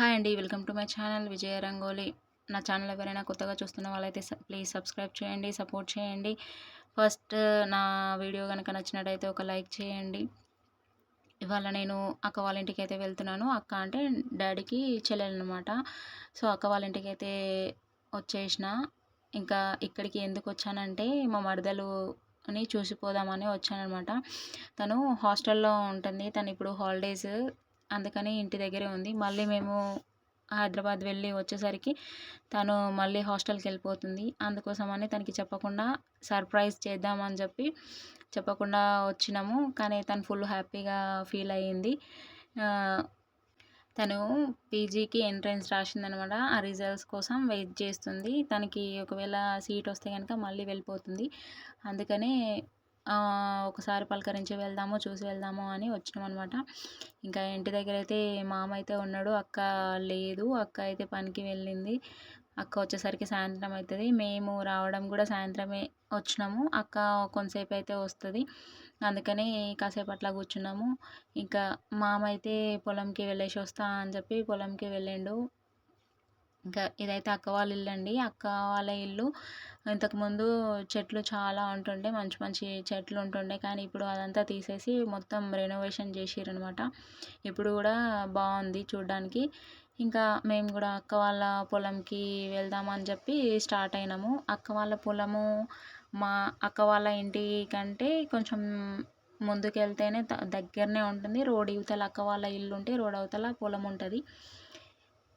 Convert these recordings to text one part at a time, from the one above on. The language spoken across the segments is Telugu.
హాయ్ అండి welcome to my channel Vijaya Rangoli. నా ఛానల్ ఎవరైనా కొత్తగా చూస్తున్న వాళ్ళైతే ప్లీజ్ సబ్స్క్రైబ్ చేయండి సపోర్ట్ చేయండి. ఫస్ట్ నా వీడియో కనుక నచ్చినట్టయితే ఒక లైక్ చేయండి. ఇవాళ నేను అక్క వాళ్ళ ఇంటికి అయితే వెళ్తున్నాను. అక్క అంటే డాడీకి చెల్లెలనమాట. సో అక్క వాళ్ళ ఇంటికి అయితే వచ్చేసిన. ఇంకా ఇక్కడికి ఎందుకు వచ్చానంటే మా మరదలు అని చూసిపోదామని వచ్చానమాట తను హాస్టల్లో ఉంటుంది. తను ఇప్పుడు హాలిడేస్ అందుకని ఇంటి దగ్గరే ఉంది. మళ్ళీ మేము హైదరాబాద్ వెళ్ళి వచ్చేసరికి తను మళ్ళీ హాస్టల్కి వెళ్ళిపోతుంది. అందుకోసమని తనకి చెప్పకుండా సర్ప్రైజ్ చేద్దామని చెప్పి చెప్పకుండా వచ్చినాము. కానీ తను ఫుల్ హ్యాపీగా ఫీల్ అయ్యింది. తను పీజీకి ఎంట్రన్స్ రాసిందనమాట. ఆ రిజల్ట్స్ కోసం వెయిట్ చేస్తుంది. తనకి ఒకవేళ సీట్ వస్తే కనుక మళ్ళీ వెళ్ళిపోతుంది. అందుకనే ఒకసారి పలకరించి వెళ్దాము చూసి వెళ్దాము అని వచ్చినాం అనమాట ఇంకా ఇంటి దగ్గర అయితే మామ అయితే ఉన్నాడు అక్క లేదు అక్క అయితే పనికి వెళ్ళింది. అక్క వచ్చేసరికి సాయంత్రం అవుతుంది మేము రావడం కూడా సాయంత్రమే వచ్చినాము. అక్క కొంతసేపు అయితే వస్తుంది. అందుకని కాసేపు అట్లా కూర్చున్నాము. ఇంకా మామ అయితే పొలంకి వెళ్ళేసి వస్తా అని చెప్పి పొలంకి వెళ్ళిండు. ఇంకా ఇదైతే అక్క వాళ్ళ ఇల్లు అండి. అక్క వాళ్ళ ఇల్లు ఇంతకుముందు చెట్లు చాలా ఉంటుండే మంచి మంచి చెట్లు ఉంటుండే. కానీ ఇప్పుడు అదంతా తీసేసి మొత్తం రెనోవేషన్ చేసిరనమాట ఇప్పుడు కూడా బాగుంది చూడ్డానికి. ఇంకా మేము కూడా అక్క వాళ్ళ పొలంకి వెళ్దామని చెప్పి స్టార్ట్ అయినాము. అక్క వాళ్ళ పొలము మా అక్క వాళ్ళ ఇంటి కంటే కొంచెం ముందుకు వెళ్తేనే దగ్గరనే ఉంటుంది. రోడ్ ఇవతల అక్క వాళ్ళ ఇల్లు ఉంటే రోడ్ అవతల పొలం ఉంటుంది.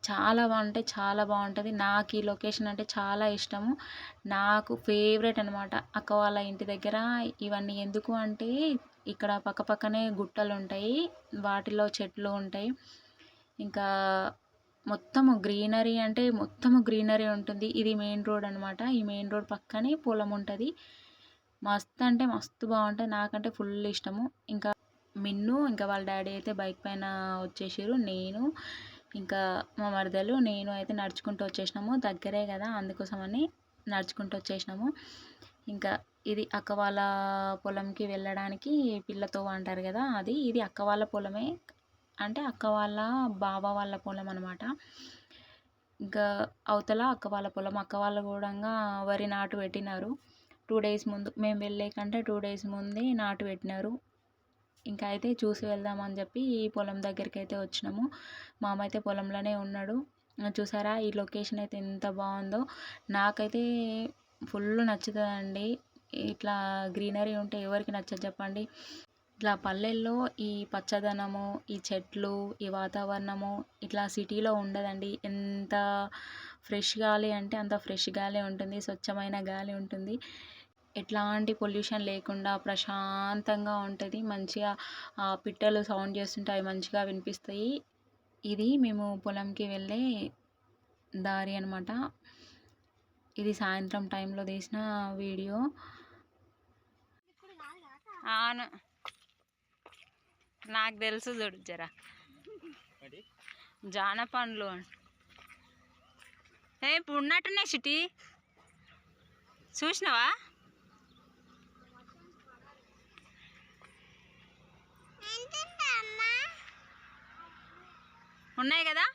చాలా బాగుంటాయి చాలా బాగుంటుంది. నాకు ఈ లొకేషన్ అంటే చాలా ఇష్టము. నాకు ఫేవరెట్ అనమాట అక్క వాళ్ళ ఇంటి దగ్గర. ఇవన్నీ ఎందుకు అంటే ఇక్కడ పక్కపక్కనే గుట్టలు ఉంటాయి వాటిలో చెట్లు ఉంటాయి. ఇంకా మొత్తము గ్రీనరీ అంటే మొత్తము గ్రీనరీ ఉంటుంది. ఇది మెయిన్ రోడ్ అనమాట ఈ మెయిన్ రోడ్ పక్కనే పొలం ఉంటుంది. మస్తు అంటే మస్తు బాగుంటుంది నాకంటే ఫుల్ ఇష్టము. ఇంకా మిన్ను ఇంకా వాళ్ళ డాడీ అయితే బైక్ పైన వచ్చేసారు నేను ఇంకా మా మరదలు నేను అయితే నడుచుకుంటూ వచ్చేసినాము. దగ్గరే కదా అందుకోసమని నడుచుకుంటూ వచ్చేసినాము. ఇంకా ఇది అక్క వాళ్ళ పొలంకి వెళ్ళడానికి పిల్లతో అంటారు కదా అది ఇది అక్క వాళ్ళ పొలమే. అంటే అక్క వాళ్ళ బావ వాళ్ళ పొలం అనమాట ఇంకా అవతల అక్క వాళ్ళ పొలం అక్క వాళ్ళ కూడా వరి నాటు పెట్టినారు. టూ డేస్ ముందు మేము వెళ్ళే కంటే టూ డేస్ ముందే నాటు పెట్టినారు. ఇంకా అయితే చూసి వెళ్దామని చెప్పి ఈ పొలం దగ్గరికి అయితే వచ్చినాము. మామ అయితే పొలంలోనే ఉన్నాడు. చూసారా ఈ లొకేషన్ అయితే ఎంత బాగుందో. నాకైతే ఫుల్ నచ్చుతుందండి. ఇట్లా గ్రీనరీ ఉంటే ఎవరికి నచ్చదు చెప్పండి. ఇట్లా పల్లెల్లో ఈ పచ్చదనము ఈ చెట్లు ఈ వాతావరణము ఇట్లా సిటీలో ఉండదండి. ఎంత ఫ్రెష్ గాలి అంటే అంత ఫ్రెష్ గాలి ఉంటుంది. స్వచ్ఛమైన గాలి ఉంటుంది. ఎట్లాంటి పొల్యూషన్ లేకుండా ప్రశాంతంగా ఉంటుంది. మంచిగా పిట్టలు సౌండ్ చేస్తుంటే అవి మంచిగా వినిపిస్తాయి. ఇది మేము పొలంకి వెళ్ళే దారి అనమాట ఇది సాయంత్రం టైంలో తీసిన వీడియో. అవును. నాకు తెలుసు చూడు జరా. జాన పండ్లు ఏ ఇప్పుడు ఉన్నట్టున్నాయి సిటీ. చూసినావా? ఉన్నాయి కదా?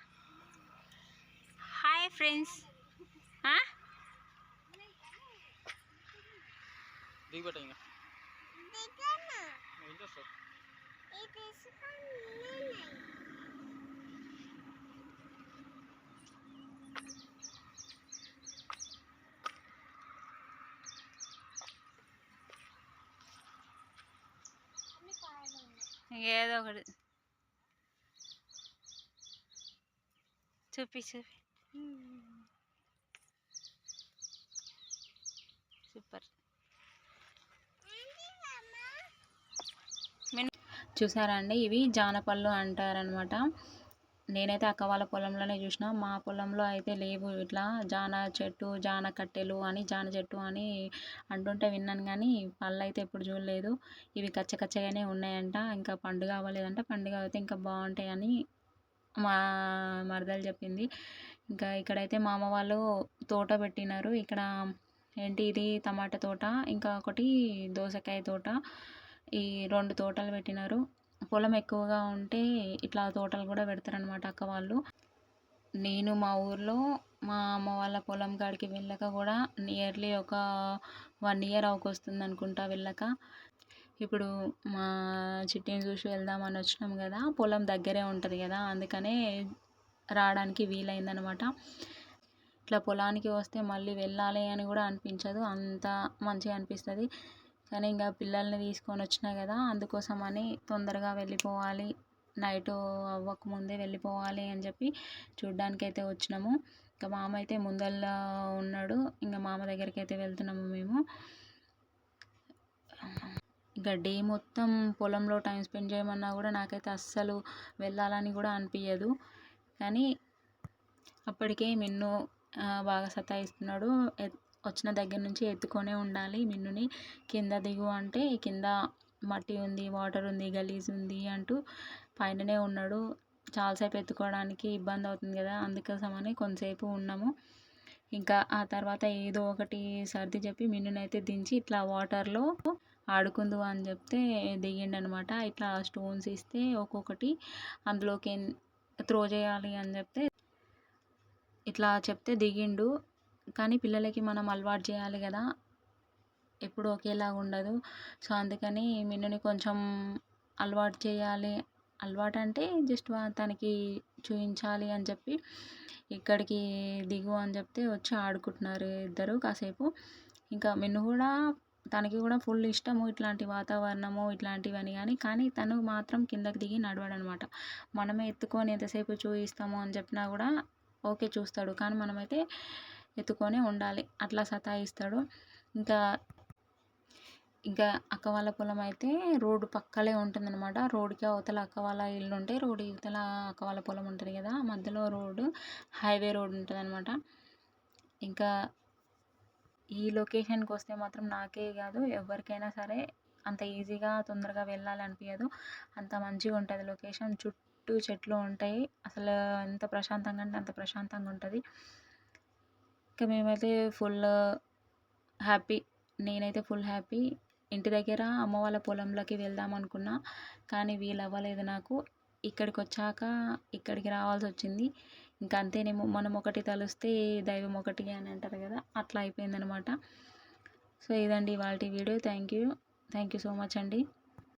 హాయ్ ఫ్రెండ్స్ ఏదో ఒకటి. చూపి చూపి. సూపర్. చూసారా అండి? ఇవి జానపళ్ళు అంటారనమాట నేనైతే అక్క వాళ్ళ పొలంలోనే చూసిన. మా పొలంలో అయితే లేవు. ఇట్లా జాన చెట్టు జాన కట్టెలు అని జాన చెట్టు అని అంటుంటే విన్నాను కానీ పళ్ళు అయితే ఎప్పుడు చూడలేదు. ఇవి కచ్చకచ్చగానే ఉన్నాయంట. ఇంకా పండుగ అవ్వలేదంట. పండుగ అయితే ఇంకా బాగుంటాయని మా మరదలు చెప్పింది. ఇంకా ఇక్కడైతే మామ వాళ్ళు తోట పెట్టినారు. ఇక్కడ ఏంటి ఇది టమాటా తోట ఇంకా ఒకటి దోసకాయ తోట ఈ రెండు తోటలు పెట్టినారు. పొలం ఎక్కువగా ఉంటే ఇట్లా తోటలు కూడా పెడతారనమాట అక్క వాళ్ళు. నేను మా ఊర్లో మా అమ్మ వాళ్ళ పొలం కాడికి వెళ్ళక కూడా నియర్లీ ఒక వన్ ఇయర్ అవకొస్తుంది అనుకుంటా వెళ్ళక. ఇప్పుడు మా చిట్టిని చూసి వెళ్దామని వచ్చినాం కదా పొలం దగ్గరే ఉంటుంది కదా అందుకనే రావడానికి వీలైందనమాట ఇట్లా పొలానికి వస్తే మళ్ళీ వెళ్ళాలి అని కూడా అనిపించదు అంత మంచిగా అనిపిస్తుంది. కానీ ఇంకా పిల్లల్ని తీసుకొని వచ్చినా కదా అందుకోసమని తొందరగా వెళ్ళిపోవాలి నైట్ అవ్వకముందే వెళ్ళిపోవాలి అని చెప్పి చూడ్డానికి అయితే వచ్చినాము. ఇంకా మామ అయితే ముందల్లా ఉన్నాడు ఇంకా మామ దగ్గరికి అయితే వెళ్తున్నాము మేము. ఇంకా డే మొత్తం పొలంలో టైం స్పెండ్ చేయమన్నా కూడా నాకైతే అస్సలు వెళ్ళాలని కూడా అనిపించదు కానీ అప్పటికే మిన్ను బాగా సతాయిస్తున్నాడు. వచ్చిన దగ్గర నుంచి ఎత్తుకొనే ఉండాలి మిన్నుని. కింద దిగు అంటే కింద మట్టి ఉంది వాటర్ ఉంది గలీజ్ ఉంది అంటూ పైననే ఉన్నాడు. చాలాసేపు ఎత్తుకోవడానికి ఇబ్బంది అవుతుంది కదా అందుకోసమని కొంతసేపు ఉన్నాము. ఇంకా ఆ తర్వాత ఏదో ఒకటి సర్ది చెప్పి మిన్నునైతే దించి ఇట్లా వాటర్లో ఆడుకుందు అని చెప్తే దిగిండనమాట. ఇట్లా స్టోన్స్ ఇస్తే ఒక్కొక్కటి అందులోకి త్రో చేయాలి అని చెప్తే ఇట్లా చెప్తే దిగిండు. కానీ పిల్లలకి మనం అలవాటు చేయాలి కదా. ఎప్పుడు ఒకేలాగా ఉండదు. సో అందుకని మిన్నుని కొంచెం అలవాటు చేయాలి. అలవాటు అంటే జస్ట్ తనకి చూపించాలి అని చెప్పి ఇక్కడికి దిగు అని చెప్తే వచ్చి ఆడుకుంటున్నారు ఇద్దరు కాసేపు. ఇంకా మిన్ను కూడా తనకి కూడా ఫుల్ ఇష్టము ఇట్లాంటి వాతావరణము ఇట్లాంటివని కానీ కానీ తను మాత్రం కిందకి దిగి నడవడనమాట. మనమే ఎత్తుకొని ఎంతసేపు చూయిస్తాము అని చెప్పినా కూడా ఓకే చూస్తాడు. కానీ మనమైతే ఎత్తుకొని ఉండాలి. అట్లా సతాయిస్తాడు. ఇంకా ఇంకా అక్క వాళ్ళ పొలం అయితే రోడ్డు పక్కలే ఉంటుందన్నమాట. రోడ్డుకి అవతల అక్క వాళ్ళ ఇల్లు ఉంటే రోడ్డు ఇవతల అక్క వాళ్ళ పొలం ఉంటుంది కదా. మధ్యలో రోడ్డు హైవే రోడ్ ఉంటుంది అనమాట ఇంకా ఈ లొకేషన్కి వస్తే మాత్రం నాకే కాదు ఎవరికైనా సరే అంత ఈజీగా తొందరగా వెళ్ళాలి అనిపించదు అంత మంచిగా ఉంటుంది లొకేషన్. చుట్టూ చెట్లు ఉంటాయి. అసలు ఎంత ప్రశాంతంగా అంటే అంత ప్రశాంతంగా ఉంటుంది ఇంకా మేమైతే ఫుల్ హ్యాపీ. నేనైతే ఫుల్ హ్యాపీ. ఇంటి దగ్గర అమ్మ వాళ్ళ పొలంలోకి వెళ్దాం అనుకున్నా కానీ వీలు అవ్వలేదు నాకు. ఇక్కడికి వచ్చాక ఇక్కడికి రావాల్సి వచ్చింది ఇంకా అంతేనేమో మనం ఒకటి తలుస్తే దైవం ఒకటి అని అంటారు కదా అట్లా అయిపోయిందనమాట సో ఇదండి వాళ్ళ video. Thank you thank you so much అండి.